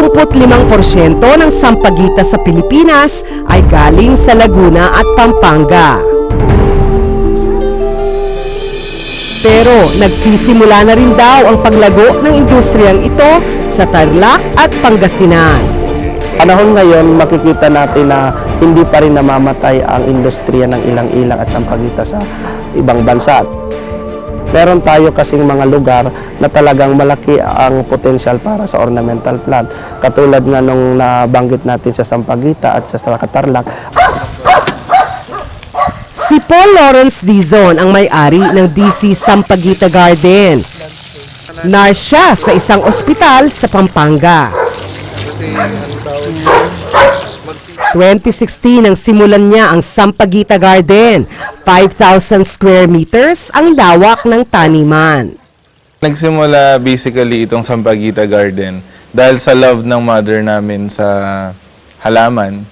75% ng sampagita sa Pilipinas ay galing sa Laguna at Pampanga. Pero nagsisimula na rin daw ang paglago ng industriyang ito sa Tarlac at Pangasinan. Panahon ngayon, makikita natin na hindi pa rin namamatay ang industriya ng ilang-ilang at sampagita sa ibang bansa. Meron tayo kasing mga lugar na talagang malaki ang potensyal para sa ornamental plant. Katulad nga nung nabanggit natin sa Sampaguita at sa Tarlac, Si Paul Lawrence Dizon ang may-ari ng DC Sampaguita Garden. Nurse siya sa isang ospital sa Pampanga. 2016 ang simulan niya ang Sampaguita Garden. 5,000 square meters ang lawak ng taniman. Nagsimula basically itong Sampaguita Garden dahil sa love ng mother namin sa halaman.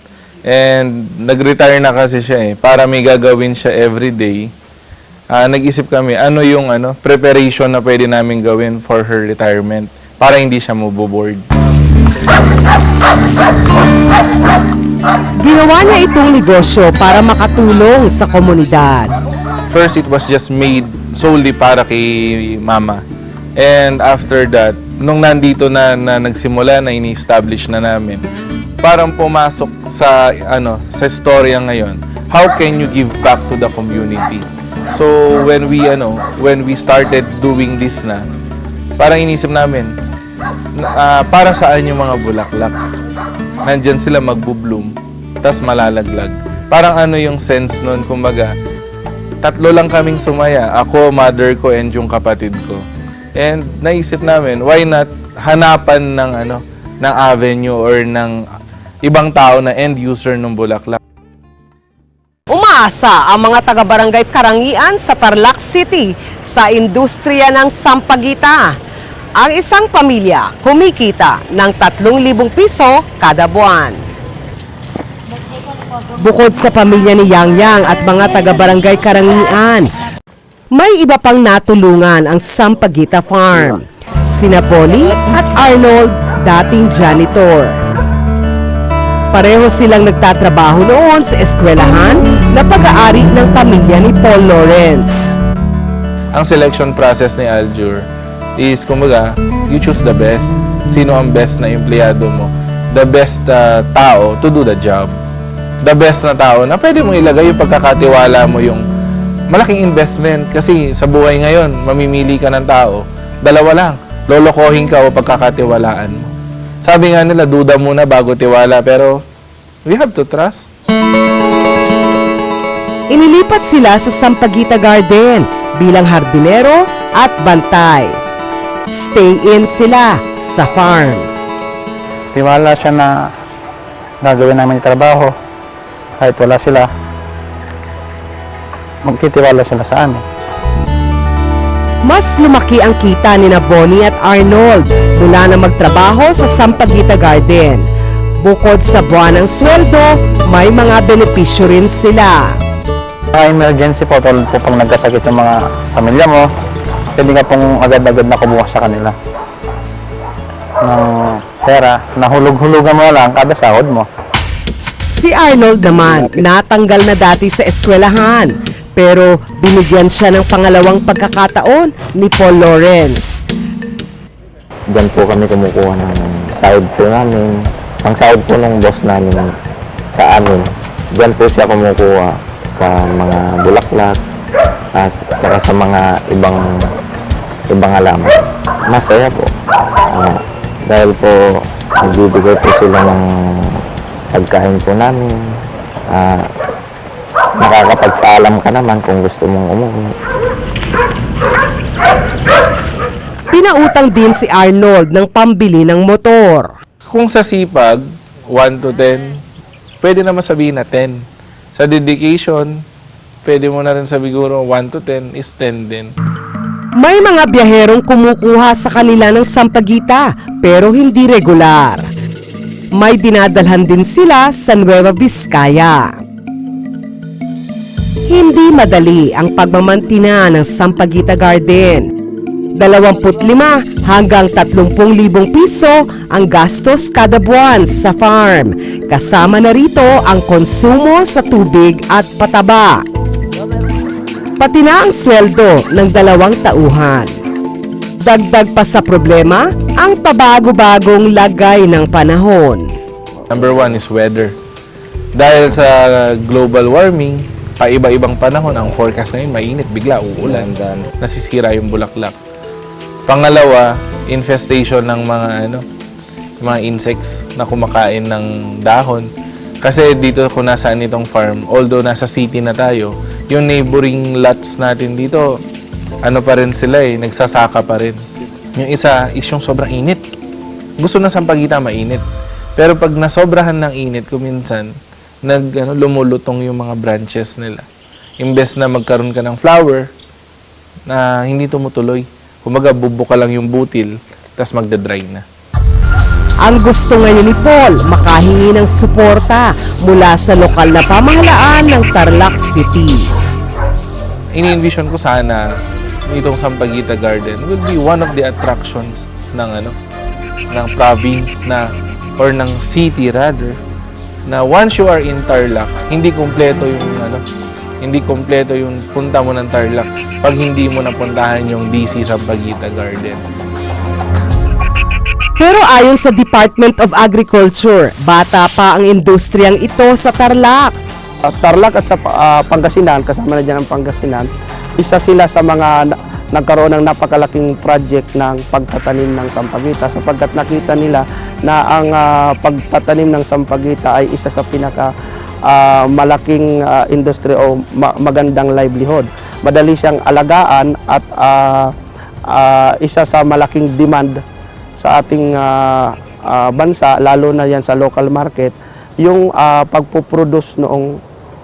And nag-retire na kasi siya eh. Para may gagawin siya every day, ah, nag-isip kami ano yung ano, preparation na pwede namin gawin for her retirement para hindi siya maboboard. Ginawa niya itong negosyo para makatulong sa komunidad. First, it was just made solely para kay mama. And after that, nung nandito na, na nagsimula na ini-establish na namin, parang pumasok sa ano sa storya ngayon. How can you give back to the community? So when we ano, when we started doing this na, parang inisip namin, na- ah, para saan yung mga bulaklak? Nandyan sila magbo-bloom, tas malalaglag. Parang ano yung sense nun, kumbaga, tatlo lang kaming sumaya. Ako, mother ko, and yung kapatid ko. And naisip namin, why not hanapan ng ano, ng avenue or ng ibang tao na end user ng bulaklak. Umaasa ang mga taga-barangay Karangian sa Tarlac City sa industriya ng Sampagita. Ang isang pamilya kumikita ng 3,000 piso kada buwan. Bukod sa pamilya ni Yang Yang at mga taga-barangay Karangian, may iba pang natulungan ang Sampagita Farm. Sina Bonnie at Arnold, dating janitor. Pareho silang nagtatrabaho noon sa eskwelahan na pag-aari ng pamilya ni Paul Lawrence. Ang selection process ni Aljur is, kumbaga, you choose the best. Sino ang best na empleyado mo? The best uh, tao to do the job. The best na tao na pwede mong ilagay yung pagkakatiwala mo yung malaking investment. Kasi sa buhay ngayon, mamimili ka ng tao. Dalawa lang. Lolokohin ka o pagkakatiwalaan mo. Sabi nga nila, duda muna bago tiwala. Pero we have to trust. Inilipat sila sa Sampaguita Garden bilang hardinero at bantay. Stay in sila sa farm. tiwala siya na gagawin namin yung trabaho kahit wala sila magtitiwala sila sa amin Mas lumaki ang kita ni na Bonnie at Arnold mula na magtrabaho sa Sampaguita Garden. Bukod sa buwanang sweldo, may mga benepisyo rin sila. mga emergency po tulad po pag nagkasakit yung mga pamilya mo pwede ka pong agad-agad na kumuha sa kanila ng pera nahulog-hulugan mo lang kada sahod mo Si Arnold naman, natanggal na dati sa eskwelahan. Pero binigyan siya ng pangalawang pagkakataon ni Paul Lawrence. Diyan po kami kumukuha ng sahod po namin. Ang sahod po ng boss namin sa amin. Diyan po siya kumukuha sa mga bulaklak at saka sa mga ibang ibang halaman. Masaya po. Ah, dahil po nagbibigay po sila ng pagkain po namin. Ah, nakakapagpaalam ka naman kung gusto mong umuwi. Pinautang din si Arnold ng pambili ng motor. Kung sa sipag, 1 to 10, pwede naman sabihin na 10. Sa dedication, pwede mo na rin sabi siguro 1 to 10 is 10 din. May mga biyaherong kumukuha sa kanila ng sampagita pero hindi regular. May dinadalhan din sila sa Nueva Vizcaya. Hindi madali ang pagmamantina ng Sampaguita Garden 25 hanggang 30,000 piso ang gastos kada buwan sa farm. Kasama na rito ang konsumo sa tubig at pataba. Pati na ang sweldo ng dalawang tauhan. Dagdag pa sa problema, ang pabago-bagong lagay ng panahon. Number one is weather. Dahil sa global warming, paiba-ibang panahon, ang forecast ngayon mainit, bigla uulan, nasisira yung bulaklak. Pangalawa, infestation ng mga ano, mga insects na kumakain ng dahon. Kasi dito kung nasaan itong farm, although nasa city na tayo, yung neighboring lots natin dito, ano pa rin sila eh, nagsasaka pa rin. Yung isa is yung sobrang init. Gusto na sampagita mainit. Pero pag nasobrahan ng init, kuminsan, nag, ano, lumulutong yung mga branches nila. Imbes na magkaroon ka ng flower, na hindi tumutuloy. Kumaga, bubuka lang yung butil, tapos magda-dry na. Ang gusto ngayon ni Paul, makahingi ng suporta mula sa lokal na pamahalaan ng Tarlac City. ini-envision ko sana itong Sampaguita Garden would be one of the attractions ng ano ng province na or ng city rather na once you are in Tarlac hindi kumpleto yung ano hindi kumpleto yung punta mo ng Tarlac pag hindi mo napuntahan yung DC Sampaguita Garden. Pero ayon sa Department of Agriculture, bata pa ang industriyang ito sa Tarlac. At Tarlac at sa ah, Pangasinan, kasama na dyan ang Pangasinan, isa sila sa mga na- nagkaroon ng napakalaking project ng pagtatanim ng sampagita sapagkat nakita nila na ang ah, pagtatanim ng sampagita ay isa sa pinaka ah, malaking ah, industry o ma- magandang livelihood. Madali siyang alagaan at ah, ah, isa sa malaking demand sa ating ah, ah, bansa, lalo na yan sa local market, yung ah, pagpuproduce noong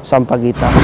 sampagita.